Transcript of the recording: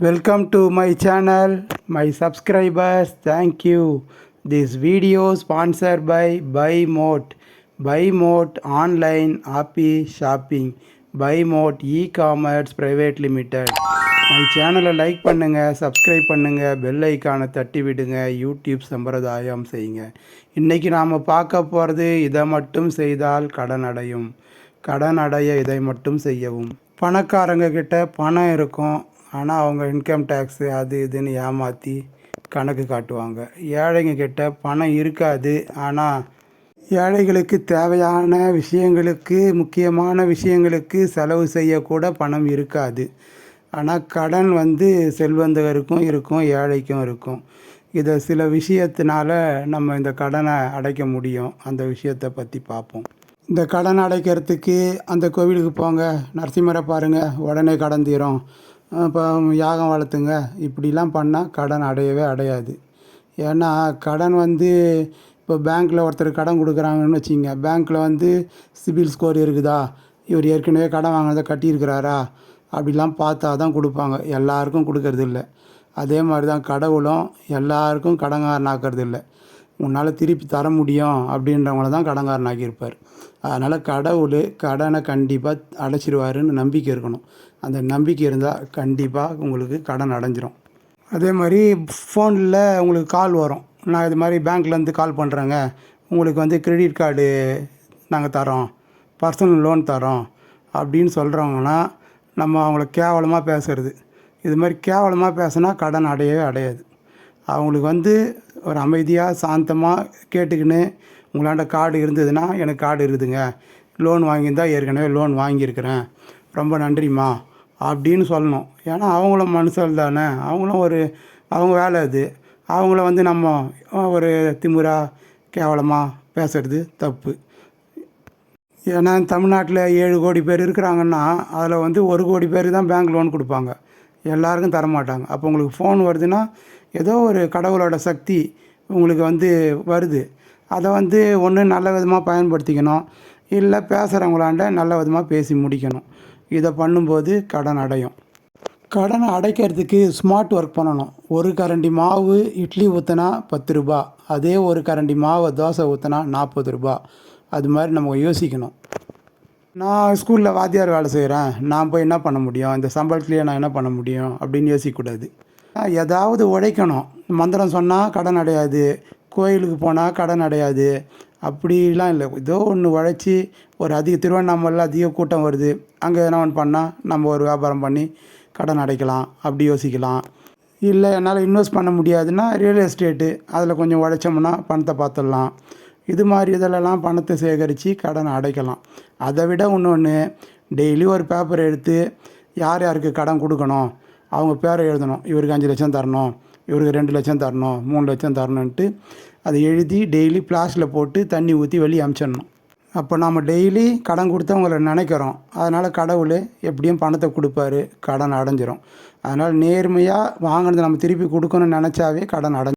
Welcome to my channel, my subscribers. Thank you. This video sponsored by Buy Mode. Buy Mode online happy shopping. Buy Mode e-commerce private limited. My சேனலை like பண்ணுங்கள் subscribe பண்ணுங்கள் bell ஐக்கானை தட்டி விடுங்க YouTube சம்பிரதாயம் செய்யுங்க இன்றைக்கி நாம் பார்க்க போகிறது இதை மட்டும் செய்தால் கடன் அடையும் கடன் அடைய இதை மட்டும் செய்யவும் பணக்காரங்க கிட்ட பணம் இருக்கும் ஆனால் அவங்க இன்கம் டேக்ஸு அது இதுன்னு ஏமாற்றி கணக்கு காட்டுவாங்க. ஏழைங்க கிட்ட பணம் இருக்காது. ஆனால் ஏழைகளுக்கு தேவையான விஷயங்களுக்கு முக்கியமான விஷயங்களுக்கு செலவு செய்யக்கூட பணம் இருக்காது. ஆனால் கடன் வந்து செல்வந்தகருக்கும் இருக்கும் ஏழைக்கும் இருக்கும். இதை சில விஷயத்தினால நம்ம இந்த கடனை அடைக்க முடியும். அந்த விஷயத்தை பற்றி பார்ப்போம் இந்த கடன் அடைக்கிறதுக்கு அந்த கோவிலுக்கு போங்க. நரசிம்மரை பாருங்கள் உடனே கடன் தீரும். இப்போ யாகம் வளர்த்துங்க. இப்படிலாம் பண்ணால் கடன் அடையவே அடையாது. ஏன்னா கடன் வந்து இப்போ பேங்க்கில் ஒருத்தர் கடன் கொடுக்குறாங்கன்னு வச்சுங்க. பேங்க்கில் வந்து சிபில் ஸ்கோர் இருக்குதா? இவர் ஏற்கனவே கடன் வாங்கினதை கட்டியிருக்கிறாரா? அப்படிலாம் பார்த்தா தான் கொடுப்பாங்க. எல்லாருக்கும் கொடுக்கறது இல்லை அதே மாதிரி தான் கடவுளும் எல்லாருக்கும் கடங்காரனாக்கிறது இல்லை உன்னால் திருப்பி தர முடியும் அப்படின்றவங்கள தான் கடங்காரனாக்கியிருப்பார் அதனால் கடவுள் கடனை கண்டிப்பாக அடைச்சிடுவாருன்னு நம்பிக்கை இருக்கணும். அந்த நம்பிக்கை இருந்தால் கண்டிப்பாக உங்களுக்கு கடன் அடைஞ்சிரும். அதே மாதிரி ஃபோனில் உங்களுக்கு கால் வரும். நான் இது மாதிரி பேங்க்லேருந்து கால் பண்ணுறேங்க உங்களுக்கு வந்து கிரெடிட் கார்டு நாங்கள் தரோம். பர்சனல் லோன் தரோம் அப்படின்னு சொல்கிறவங்கன்னா நம்ம அவங்கள கேவலமாக பேசுறது. இது மாதிரி கேவலமாக பேசினா கடன் அடையவே அடையாது. அவங்களுக்கு வந்து ஒரு அமைதியாக சாந்தமாக கேட்டுக்கின்னு உங்களாண்ட கார்டு இருந்ததுன்னா எனக்கு கார்டு இருக்குதுங்க லோன் வாங்கியிருந்தா ஏற்கனவே லோன் வாங்கியிருக்கிறேன். ரொம்ப நன்றிம்மா அப்படின்னு சொல்லணும். ஏன்னா அவங்களும் மனுஷன் தானே. அவங்களும் ஒரு அவங்க வேலை அது. அவங்கள வந்து நம்ம ஒரு திமுறா கேவலமாக பேசுகிறது தப்பு. ஏன்னா தமிழ்நாட்டில் ஏழு கோடி பேர் இருக்கிறாங்கன்னா அதில் வந்து ஒரு கோடி பேர் தான் பேங்க் லோன் கொடுப்பாங்க. எல்லாருக்கும் தரமாட்டாங்க. அப்போ உங்களுக்கு ஃபோன் வருதுன்னா ஏதோ ஒரு கடவுளோட சக்தி உங்களுக்கு வந்து வருது. அதை வந்து ஒன்று நல்ல விதமாக பயன்படுத்திக்கணும். இல்லை பேசுகிறவங்களாண்ட நல்ல விதமாக பேசி முடிக்கணும். இதை பண்ணும்போது கடன் அடையும். கடனை அடைக்கிறதுக்கு ஸ்மார்ட் ஒர்க் பண்ணணும். ஒரு கரண்டி மாவு இட்லி ஊற்றினா பத்து ரூபா. அதே ஒரு கரண்டி மாவை தோசை ஊற்றினா நாற்பது ரூபா. அது மாதிரி நம்ம யோசிக்கணும். நான் ஸ்கூலில் வாத்தியார் வேலை செய்கிறேன் நான் போய் என்ன பண்ண முடியும்? இந்த சம்பளத்துலேயே நான் என்ன பண்ண முடியும்? அப்படின்னு யோசிக்கக்கூடாது. ஏதாவது உழைக்கணும் மந்திரம் சொன்னால் கடன் அடையாது. கோயிலுக்கு போனால் கடன் அடையாது. அப்படிலாம் இல்லை. ஏதோ ஒன்று உழைச்சி ஒரு அதிக திருவண்ணாமலையில் அதிக கூட்டம் வருது. அங்கே என்ன ஒன்று பண்ணால் நம்ம ஒரு வியாபாரம் பண்ணி கடன் அடைக்கலாம். அப்படி யோசிக்கலாம். இல்லை என்னால் இன்வெஸ்ட் பண்ண முடியாதுன்னா ரியல் எஸ்டேட்டு அதில் கொஞ்சம் உழைச்சோம்னா பணத்தை பார்த்துடலாம் இது மாதிரி இதெல்லாம் பணத்தை சேகரித்து கடனை அடைக்கலாம். அதை விட இன்னொன்று டெய்லி ஒரு பேப்பர் எடுத்து யார் யாருக்கு கடன் கொடுக்கணும்? அவங்க பேரை எழுதணும். இவருக்கு அஞ்சு லட்சம் தரணும். இவருக்கு ரெண்டு லட்சம் தரணும். மூணு லட்சம் தரணுன்ட்டு அதை எழுதி டெய்லி பிளாஸில் போட்டு தண்ணி ஊற்றி வெளியே அமுச்சிடணும். அப்போ நாம் டெய்லி கடன் கொடுத்தவங்கள நினைக்கிறோம். அதனால் கடவுள் எப்படியும் பணத்தை கொடுப்பாரு. கடன் அடைஞ்சிரும். அதனால் நேர்மையாக வாங்கினதை நம்ம திருப்பி கொடுக்கணும்னு நினச்சாவே கடன் அடைஞ்சு